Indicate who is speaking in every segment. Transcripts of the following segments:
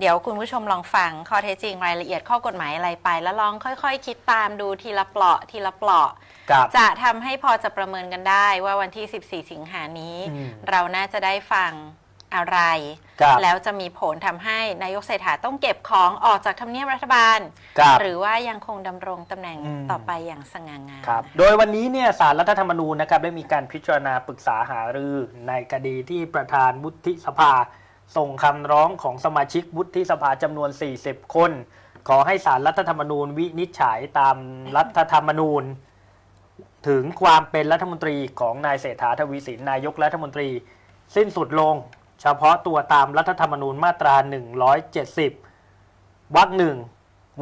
Speaker 1: เดี๋ยวคุณผู้ชมลองฟังข้อเท็จจริงรายละเอียดข้อกฎหมายอะไรไป แล้วลองค่อยๆคิดตามดูทีละเปลาะทีละเปลาะ
Speaker 2: กับ
Speaker 1: จะทำให้พอจะประเมินกันได้ว่าวันที่ 14 สิงหานี้
Speaker 2: อืม
Speaker 1: เราน่าจะได้ฟังอะไร
Speaker 2: กับ
Speaker 1: แล้วจะมีผลทำให้นายกเศรษฐาต้องเก็บของออกจากทำเนียบรัฐบาล
Speaker 2: กับ
Speaker 1: หรือว่ายังคงดำรงตำแหน่ง
Speaker 2: อืม
Speaker 1: ต่อไปอย่างสง่างาม
Speaker 2: ครับ โดยวันนี้เนี่ยสารรัฐธรรมนูญนะครับได้มีการพิจารณาปรึกษาหารือในคดีที่ประธานวุฒิสภา ส่งคำร้องของสมาชิกวุฒิสภาจำนวน 40 คน ขอให้สารรัฐธรรมนูญวินิจฉัยตามรัฐธรรมนูญ ถึงความเป็นรัฐมนตรีของนายเศรษฐาทวีสินนายกรัฐมนตรี สิ้นสุดลง เฉพาะตัวตามรัฐธรรมนูญมาตรา 170วรรคหนึ่ง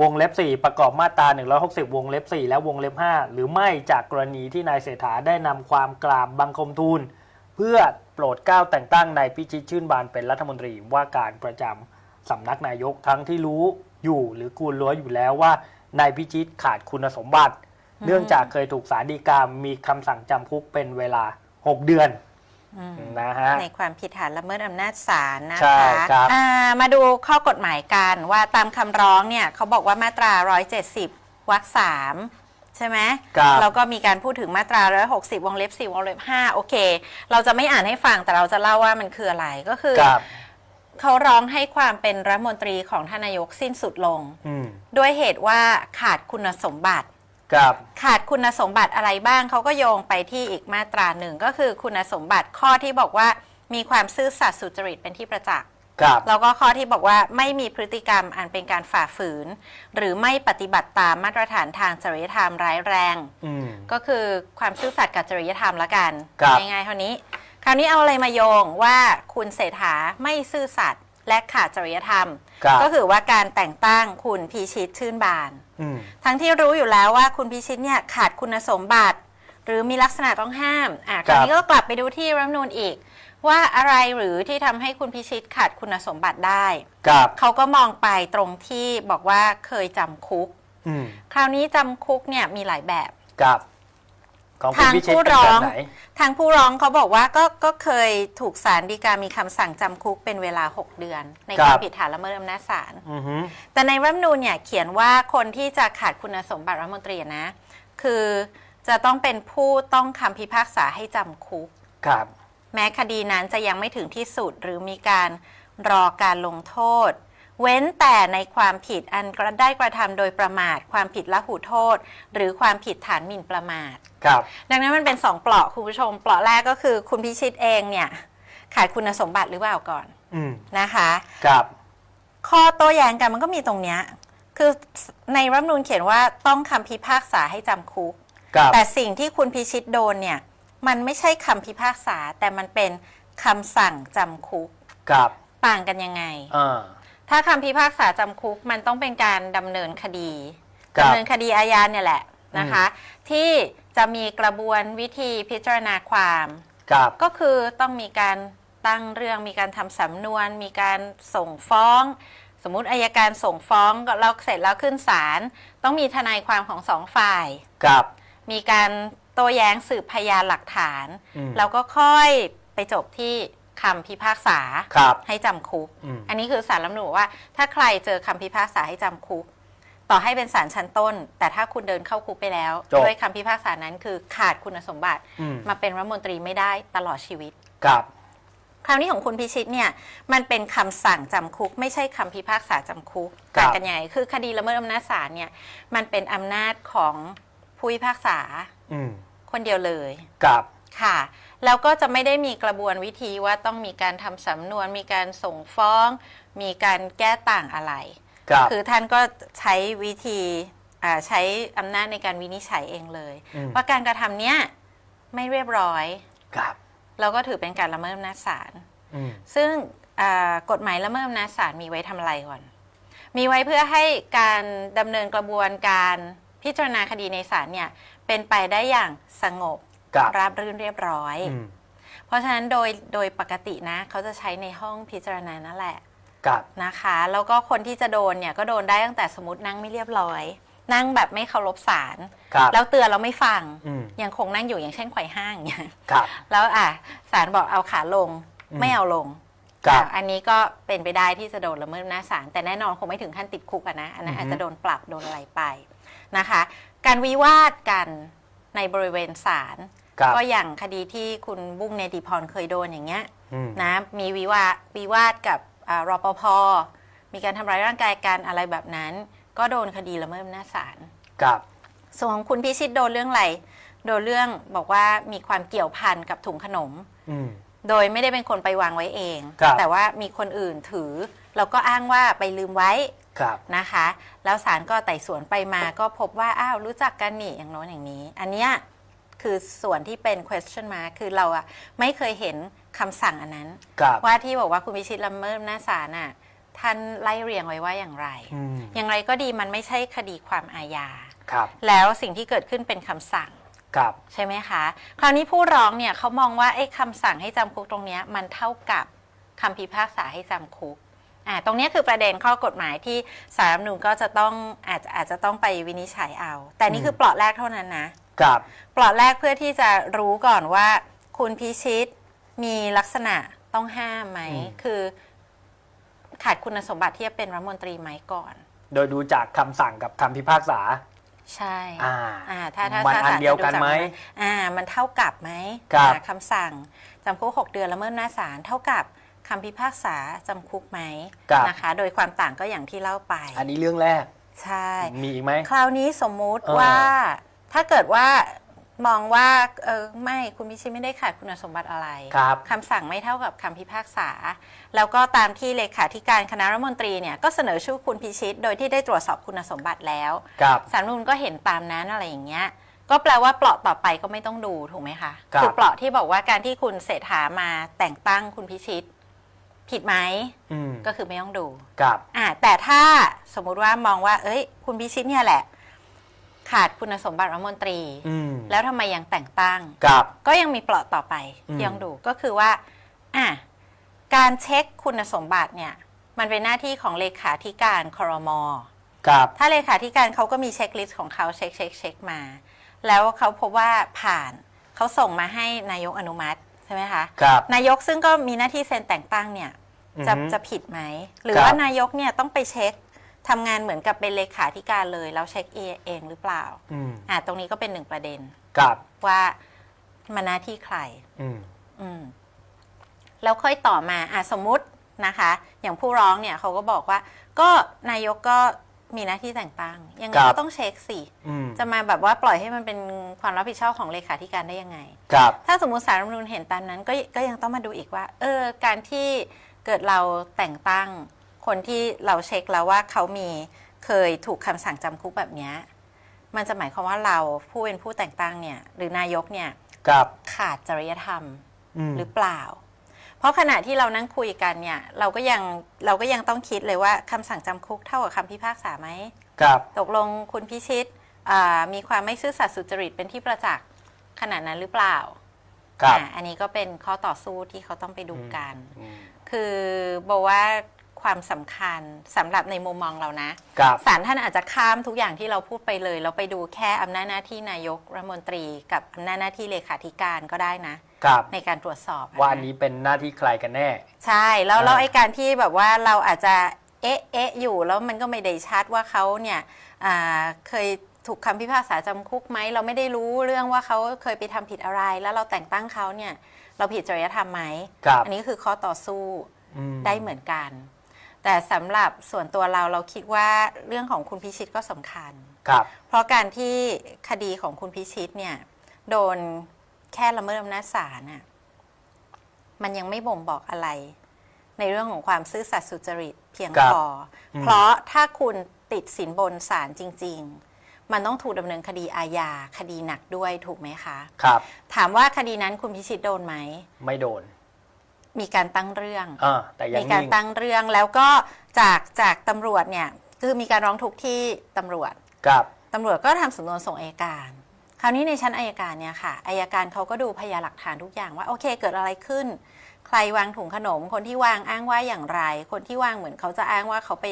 Speaker 2: วงเล็บ 4 ประกอบมาตรา 160 วงเล็บ 4 และวงเล็บ 5 หรือไม่จากกรณีที่นายเศรษฐาได้นำความกราบบังคมทูล เพื่อโปรดเกล้าแต่งตั้งนายพิชิตชื่นบานเป็นรัฐมนตรีว่าการประจำสำนักนายกทั้งที่รู้อยู่หรือกูลล้วนอยู่แล้วว่านายพิชิตขาดคุณสมบัติ เนื่องจากเคยถูกศาลฎีกามีคำสั่งจำคุกเป็นเวลา 6 เดือน
Speaker 1: อืม
Speaker 2: นะฮะ
Speaker 1: ในความผิดฐานละเมิดอำนาจศาลนะ
Speaker 2: ใช่
Speaker 1: คะ
Speaker 2: ครับ
Speaker 1: อ่ามาดูข้อกฎหมายกันว่าตามคำร้องเนี่ยเขาบอกว่ามาตรา 170วรรคสาม ใช่ไหม
Speaker 2: ครับ
Speaker 1: แล้วก็มีการพูดถึงมาตรา 160 วงเล็บ 4 วงเล็บ 5 โอเค เราจะไม่อ่านให้ฟังแต่เราจะเล่าว่ามันคืออะไรก็คือ
Speaker 2: กับ
Speaker 1: เขาร้องให้ความเป็นรัฐมนตรีของท่านนายกสิ้นสุดลง
Speaker 2: อืม
Speaker 1: ด้วยเหตุว่าขาดคุณสมบัติ
Speaker 2: กับ
Speaker 1: ขาดคุณสมบัติอะไรบ้างเขาก็โยงไปที่อีกมาตราหนึ่งก็คือคุณสมบัติข้อที่บอกว่ามีความซื่อสัตย์สุจริตเป็นที่ประจักษ์
Speaker 2: กับ
Speaker 1: แล้วก็ข้อที่บอกว่าไม่มีพฤติกรรมอันเป็นการฝ่าฝืน หรือไม่ปฏิบัติตามมาตรฐานทางจริยธรรมร้ายแรง
Speaker 2: อืม
Speaker 1: ก็คือความซื่อสัตย์กับจริยธรรมละกัน
Speaker 2: ครับ
Speaker 1: ง่ายๆเท่านี้ คราวนี้เอาอะไรมาโยงว่าคุณเศรษฐาไม่ซื่อสัตย์และขาดจริยธรรม
Speaker 2: กับ
Speaker 1: ก็คือว่าการแต่งตั้งคุณพีชิตชื่นบาน
Speaker 2: อืม
Speaker 1: ทั้งที่รู้อยู่แล้วว่าคุณพิชิตเนี่ยขาดคุณสมบัติ หรือมีลักษณะต้องห้ามอะคราวนี้ก็กลับไปดูที่รัฐธรรมนูญอีก ว่าอะไรหรือที่ทำให้คุณพิชิตขาดคุณสมบัติได้
Speaker 2: กับ
Speaker 1: เขาก็มองไปตรงที่บอกว่าเคยจำคุก
Speaker 2: อืม
Speaker 1: คราวนี้จำคุกเนี่ยมีหลายแบบ
Speaker 2: กับ ของคุณ
Speaker 1: ทาง
Speaker 2: พิชิต
Speaker 1: ผู้
Speaker 2: เป็น
Speaker 1: ร้
Speaker 2: แบ
Speaker 1: อง
Speaker 2: บไหน
Speaker 1: ทางผู้ร้องเขาบอกว่าก็ก็เคยถูกศาลฎีกามีคำสั่งจำคุกเป็นเวลา 6 เดือน ในความผิดฐานละเมิดอำนาจศาล
Speaker 2: อือฮึ
Speaker 1: แต่ในรัฐธรรมนูญเนี่ยเขียนว่าคนที่จะขาดคุณสมบัติรัฐมนตรีนะ คือจะต้องเป็นผู้ต้องคำพิพากษาให้จำคุก
Speaker 2: กับ
Speaker 1: แม้คดีนั้นจะยังไม่ถึงที่สุดหรือมีการรอการลงโทษ เว้นแต่ในความผิดอันได้กระทำโดยประมาท ความผิดละหูโทษ หรือความผิดฐานหมิ่นประมาท
Speaker 2: กับ
Speaker 1: ดังนั้นมันเป็นสองเปลาะคุณผู้ชม เปลาะแรกก็คือคุณพิชิตเองเนี่ยขาดคุณสมบัติหรือเปล่าก่อน
Speaker 2: อืม
Speaker 1: นะคะ
Speaker 2: กับ
Speaker 1: ข้อโต้แย้งกันมันก็มีตรงเนี้ยคือในรัฐธรรมนูญเขียนว่าต้องคำพิพากษาให้จำคุก
Speaker 2: กับ
Speaker 1: แต่สิ่งที่คุณพิชิตโดนเนี่ย มันไม่ใช่คำพิพากษา แต่มันเป็นคำสั่งจำคุก
Speaker 2: กับ
Speaker 1: ต่างกันยังไง
Speaker 2: อ่า
Speaker 1: ถ้าคำพิพากษาจำคุกมันต้องเป็นการดำเนินคดี
Speaker 2: ครับ
Speaker 1: ดำเนินคดีอาญาเนี่ยแหละนะคะ ที่จะมีกระบวนวิธีพิจารณาความ
Speaker 2: กับ
Speaker 1: ก็คือต้องมีการตั้งเรื่องมีการทำสำนวน มีการส่งฟ้อง สมมุติอายการส่งฟ้องก็เราเสร็จแล้วขึ้นศาลต้องมีทนายความของสองฝ่าย
Speaker 2: กับ
Speaker 1: มีการ โต้แย้งสืบพยานหลักฐาน
Speaker 2: อืม
Speaker 1: แล้วก็ค่อยไปจบที่คำพิพากษา
Speaker 2: ครับ
Speaker 1: ให้จำคุก
Speaker 2: อืม
Speaker 1: อันนี้คือสารรัฐธรรมนูญว่า ถ้าใครเจอคำพิพากษาให้จำคุก ต่อให้เป็นศาลชั้นต้น แต่ถ้าคุณเดินเข้าคุกไปแล้ว
Speaker 2: จบ
Speaker 1: ด้วยคำพิพากษานั้นคือขาดคุณสมบัติ
Speaker 2: อืม
Speaker 1: มาเป็นรัฐมนตรีไม่ได้ตลอดชีวิต
Speaker 2: กับ
Speaker 1: คราวนี้ของคุณพิชิตเนี่ยมันเป็นคำสั่งจำคุก ไม่ใช่คำพิพากษาจำคุก
Speaker 2: ครับ
Speaker 1: ต่างกันยังไงคือคดีละเมิดอำนาจศาลเนี่ยมันเป็นอำนาจของผู้พิพากษา
Speaker 2: อืม
Speaker 1: คนเดียวเลย
Speaker 2: กับ
Speaker 1: ค่ะ แล้วก็จะไม่ได้มีกระบวนวิธีว่าต้องมีการทำสำนวน มีการส่งฟ้อง มีการแก้ต่างอะไร
Speaker 2: กับ
Speaker 1: คือท่านก็ใช้วิธีอ่าใช้อำนาจในการวินิจฉัยเองเลย
Speaker 2: อืม
Speaker 1: ว่าการกระทำเนี้ยไม่เรียบร้อย
Speaker 2: กับ
Speaker 1: แล้วก็ถือเป็นการละเมิดอำนาจศาล
Speaker 2: อืม
Speaker 1: ซึ่งอ่ากฎหมายละเมิดอำนาจศาลมีไว้ทำอะไรก่อน มีไว้เพื่อให้การดำเนินกระบวนการพิจารณาคดีในศาลเนี่ย เป็นไปได้อย่างสงบ
Speaker 2: กับ
Speaker 1: ราบรื่นเรียบร้อย
Speaker 2: อืม
Speaker 1: เพราะฉะนั้นโดยโดยปกตินะ เขาจะใช้ในห้องพิจารณานั่นแหละ
Speaker 2: กับ
Speaker 1: นะคะ แล้วก็คนที่จะโดนเนี่ยก็โดนได้ตั้งแต่สมมตินั่งไม่เรียบร้อย นั่งแบบไม่เคารพศาล
Speaker 2: กับ
Speaker 1: แล้วเตือนเราไม่ฟัง
Speaker 2: อืม
Speaker 1: ยังคงนั่งอยู่อย่างเช่นไขว่ห้างอย่างเงี้ย
Speaker 2: กับ
Speaker 1: แล้วอะศาลบอกเอาขาลง
Speaker 2: อืม
Speaker 1: ไม่เอาลง
Speaker 2: ครับ
Speaker 1: อะอันนี้ก็เป็นไปได้ที่จะโดนละเมิดอำนาจศาลแต่แน่นอนคงไม่ถึงขั้นติดคุกอะนะอันนั้น
Speaker 2: อือฮึ
Speaker 1: อาจจะโดนปรับโดนอะไรไปนะคะ การวิวาทกันในบริเวณศาล
Speaker 2: ครับ
Speaker 1: ก็อย่างคดีที่คุณบุ้งเนติพรเคยโดนอย่างเงี้ย
Speaker 2: อืม
Speaker 1: นะมีวิวาวิวาทกับอ่ารปภมีการทำร้ายร่างกายกันอะไรแบบนั้น ก็โดนคดีละเมิดอำนาจศาล
Speaker 2: ครับ
Speaker 1: ส่วนของคุณพิชิตโดนเรื่องอะไร โดนเรื่องบอกว่ามีความเกี่ยวพันกับถุงขนม
Speaker 2: อืม
Speaker 1: โดยไม่ได้เป็นคนไปวางไว้เอง
Speaker 2: ครับ
Speaker 1: แต่ว่ามีคนอื่นถือแล้วก็อ้างว่าไปลืมไว้
Speaker 2: ครับ
Speaker 1: นะคะ แล้วศาลก็ไต่สวนไปมาก็พบว่า อ้าวรู้จักกันนี่อย่างโน้นอย่างนี้ อันเนี้ยคือส่วนที่เป็น question mark คือเราอะไม่เคยเห็นคำสั่งอันนั้น
Speaker 2: ครับ
Speaker 1: ว่าที่บอกว่าคุณพิชิตละเมิดอำนาจศาลน่ะท่านไล่เรียงไว้ว่าอย่างไร
Speaker 2: อืม
Speaker 1: อย่างไรก็ดีมันไม่ใช่คดีความอาญา
Speaker 2: ครับ
Speaker 1: แล้วสิ่งที่เกิดขึ้นเป็นคำสั่ง
Speaker 2: ครับ
Speaker 1: ใช่ไหมคะ คราวนี้ผู้ร้องเนี่ยเขามองว่าไอ้คำสั่งให้จำคุกตรงเนี้ยมันเท่ากับคำพิพากษาให้จำคุกอ่าตรงเนี้ยคือประเด็นข้อกฎหมายที่สารรัฐธรรมนูญก็จะต้องอาจจะอาจจะต้องไปวินิจฉัยเอา แต่นี่คือเปลาะแรกเท่านั้นนะ
Speaker 2: ครับ
Speaker 1: เปลาะแรกเพื่อที่จะรู้ก่อนว่า คุณพิชิตมีลักษณะต้องห้ามไหม
Speaker 2: อืม
Speaker 1: คือ ขาดคุณสมบัติที่จะเป็นรัฐมนตรีไหมก่อน
Speaker 2: โดยดูจากคำสั่งกับคำพิพากษา
Speaker 1: ใช่
Speaker 2: อ่า
Speaker 1: อ่าถ้าถ้า
Speaker 2: มัน
Speaker 1: ถ้า
Speaker 2: อัน
Speaker 1: ศาล
Speaker 2: เดียวกัน
Speaker 1: จะ
Speaker 2: ไหม
Speaker 1: จากอ่า มันเท่ากับไหม
Speaker 2: ครับ
Speaker 1: อ่าคำสั่งจำคุกหกเดือนละเมิดอำนาจศาลเท่ากับคำพิพากษาจำคุกไหม
Speaker 2: ครับ
Speaker 1: นะคะ โดยความต่างก็อย่างที่เล่าไป
Speaker 2: อันนี้เรื่องแรก
Speaker 1: ใช่
Speaker 2: มีอีกไหม
Speaker 1: คราวนี้สมมุติ
Speaker 2: เออ
Speaker 1: ว่าถ้าเกิดว่า มองว่าเออไม่คุณพิชิตไม่ได้ขาดคุณสมบัติอะไร
Speaker 2: ครับ
Speaker 1: คำสั่งไม่เท่ากับคำพิพากษา แล้วก็ตามที่เลขาธิการคณะรัฐมนตรีเนี่ยก็เสนอชื่อคุณพิชิต โดยที่ได้ตรวจสอบคุณสมบัติแล้ว
Speaker 2: ครับ
Speaker 1: สารรัฐธรรมนูนก็เห็นตามนั้นอะไรอย่างเงี้ยก็แปลว่าเปลาะต่อไปก็ไม่ต้องดูถูกไหมคะ
Speaker 2: ครับ
Speaker 1: อเปลาะที่บอกว่าการที่คุณเศรษฐามาแต่งตั้งคุณพิชิต ผิดไหม
Speaker 2: อืม
Speaker 1: ก็คือไม่ต้องดู
Speaker 2: ครับ
Speaker 1: อ่าแต่ถ้าสมมุติว่ามองว่า เอ้ย คุณพิชิตเนี่ยแหละ ขาดคุณสมบัติรัฐมนตรี
Speaker 2: อืม
Speaker 1: แล้วทำไมยังแต่งตั้ง
Speaker 2: ครับ
Speaker 1: ก็ยังมีเปลาะต่อไป
Speaker 2: อืม
Speaker 1: ที่ยังดูก็คือว่าอะการเช็คคุณสมบัติเนี่ย มันเป็นหน้าที่ของเลขาธิการครม
Speaker 2: ครับ
Speaker 1: ถ้าเลขาธิการเขาก็มีเช็คลิสต์ของเขาเช็คเช็คเช็คมา แล้วเขาพบว่าผ่านเขาส่งมาให้นายกอนุมัติใช่ไหมคะ
Speaker 2: ครับ
Speaker 1: นายกซึ่งก็มีหน้าที่เซ็นแต่งตั้งเนี่ย จะ
Speaker 2: อือฮึ
Speaker 1: จะผิดไหม หรือ
Speaker 2: ครับ
Speaker 1: ว่านายกเนี่ยต้องไปเช็ค ทำงานเหมือนกับเป็นเลขาธิการเลย แล้วเช็คเองเองหรือเปล่า
Speaker 2: อืม
Speaker 1: อ่าตรงนี้ก็เป็นหนึ่งประเด็น
Speaker 2: ครับ
Speaker 1: ว่ามันหน้าที่ใคร
Speaker 2: อืม
Speaker 1: อืมแล้วค่อยต่อมาอะสมมุตินะคะ อย่างผู้ร้องเนี่ยเขาก็บอกว่า ก็นายกก็มีหน้าที่แต่งตั้งยังไง
Speaker 2: ครับ
Speaker 1: ก็ต้องเช็คสิ
Speaker 2: อืม
Speaker 1: จะมาแบบว่าปล่อยให้มันเป็นความรับผิดชอบของเลขาธิการได้ยังไง
Speaker 2: ครับ
Speaker 1: ถ้าสมมุติสารรัฐธรรมนูญเห็นตามนั้นก็ก็ยังต้องมาดูอีกว่า เออ การที่เกิดเราแต่งตั้ง คนที่เราเช็คแล้วว่าเขามีเคยถูกคำสั่งจำคุกแบบเนี้ยมันจะหมายความว่าเราผู้เป็นผู้แต่งตั้งเนี่ย หรือนายกเนี่ย
Speaker 2: ครับ
Speaker 1: ขาดจริยธรรม
Speaker 2: อืม
Speaker 1: หรือเปล่า เพราะขณะที่เรานั่งคุยกันเนี่ย เราก็ยังเราก็ยังต้องคิดเลยว่าคำสั่งจำคุกเท่ากับคำพิพากษาไหม
Speaker 2: ครับ
Speaker 1: ตกลงคุณพิชิตอ่ามีความไม่ซื่อสัตย์สุจริตเป็นที่ประจักษ์ขนาดนั้นหรือเปล่า
Speaker 2: ครับ
Speaker 1: อ่าอันนี้ก็เป็นข้อต่อสู้ที่เขาต้องไปดูกัน
Speaker 2: อืม
Speaker 1: คือบอกว่า ความสำคัญสำหรับในมุมมองเรานะ
Speaker 2: ครับ
Speaker 1: ศาลท่านอาจจะข้ามทุกอย่างที่เราพูดไปเลยแล้วไปดูแค่อำนาจหน้าที่นายกรัฐมนตรี กับอำนาจหน้าที่เลขาธิการก็ได้นะ
Speaker 2: ครับ
Speaker 1: ในการตรวจสอบะ
Speaker 2: ว่าอันนี้เป็นหน้าที่ใครกันแน่
Speaker 1: ใช่แล้ว
Speaker 2: อ่า
Speaker 1: แล้วไอ้การที่แบบว่าเราอาจจะเอ๊ะเอ๊ะอยู่แล้วมันก็ไม่ได้ชัดว่าเขาเนี่ยอ่าเคยถูกคำพิพากษาจำคุกไหมเราไม่ได้รู้เรื่องว่าเขาเคยไปทำผิดอะไร แล้วเราแต่งตั้งเขาเนี่ยเราผิดจริยธรรมไหม
Speaker 2: ครับ
Speaker 1: อันนี้คือข้อต่อสู้
Speaker 2: อืม
Speaker 1: ได้เหมือนกัน แต่สำหรับส่วนตัวเราเราคิดว่าเรื่องของคุณพิชิตก็สำคัญ
Speaker 2: ครับ
Speaker 1: เพราะการที่คดีของคุณพิชิตเนี่ยโดนแค่ละเมิดอำนาจศาลน่ะมันยังไม่บ่งบอกอะไร ในเรื่องของความซื่อสัตย์สุจริตเพียง
Speaker 2: ครับ
Speaker 1: พออ
Speaker 2: ม
Speaker 1: เพราะถ้าคุณติดสินบนศาลจริง ๆ มันต้องถูกดำเนินคดีอาญาคดีหนักด้วยถูกไหมคะ
Speaker 2: ครับ
Speaker 1: ถามว่าคดีนั้นคุณพิชิตโดนไหม
Speaker 2: ไม่โดน
Speaker 1: มีการตั้งเรื่อง
Speaker 2: อ่าแต่ยัง
Speaker 1: มีการ
Speaker 2: นิ่ง
Speaker 1: ตั้งเรื่องแล้วก็จากจากตำรวจเนี่ยคือมีการร้องทุกข์ที่ตำรวจ
Speaker 2: ครับ
Speaker 1: ตำรวจก็ทำสำนวนส่งอายการ คราวนี้ในชั้นอายการเนี่ยค่ะอายการเขาก็ดูพยานหลักฐานทุกอย่างว่าโอเคเกิดอะไรขึ้น ใครวางถุงขนม คนที่วางอ้างว่าอย่างไร คนที่วางเหมือนเขาจะอ้างว่าเขาไป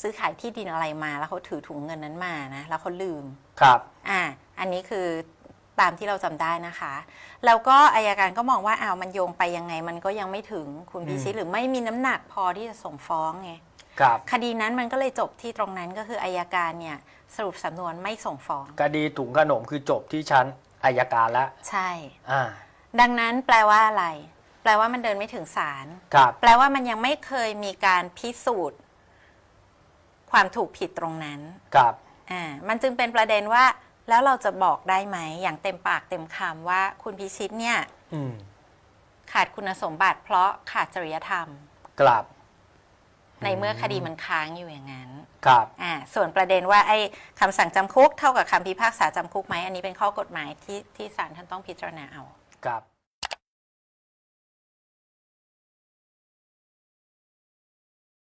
Speaker 1: ซื้อขายที่ดินอะไรมา แล้วเขาถือถุงเงินนั้นมานะแล้วเขาลืม
Speaker 2: ครับ
Speaker 1: อ่า อันนี้คือ ตามที่เราจำได้นะคะ แล้วก็อายการก็มองว่าอ้าวมันโยงไปยังไง มันก็ยังไม่ถึงคุณพิชิตหรือไม่มีน้ำหนักพอที่จะส่งฟ้องไง
Speaker 2: ครับ
Speaker 1: คดีนั้นมันก็เลยจบที่ตรงนั้นก็คืออายการเนี่ยสรุปสำนวนไม่ส่งฟ้อง
Speaker 2: คดีถุงขนมคือจบที่ชั้นอายการแล้ว
Speaker 1: ใช่
Speaker 2: อ่า
Speaker 1: ดังนั้นแปลว่าอะไร แปลว่ามันเดินไม่ถึงศาล
Speaker 2: ครับ
Speaker 1: แปลว่ามันยังไม่เคยมีการพิสูจน์ ความถูกผิดตรงนั้น
Speaker 2: ครับ
Speaker 1: อ่า มันจึงเป็นประเด็นว่า แล้วเราจะบอกได้ไหมอย่างเต็มปากเต็มคำว่าคุณพิชิตเนี่ย
Speaker 2: อืม
Speaker 1: ขาดคุณสมบัติเพราะขาดจริยธรรม
Speaker 2: กลับ
Speaker 1: ในเมื่อคดีมันค้างอยู่อย่างนั้น
Speaker 2: ครับ
Speaker 1: อ่าส่วนประเด็นว่าไอ้คำสั่งจำคุกเท่ากับคำพิพากษาจำคุกไหมอันนี้เป็นข้อกฎหมายที่ที่ศาลท่านต้องพิจารณาเอา
Speaker 2: ครับ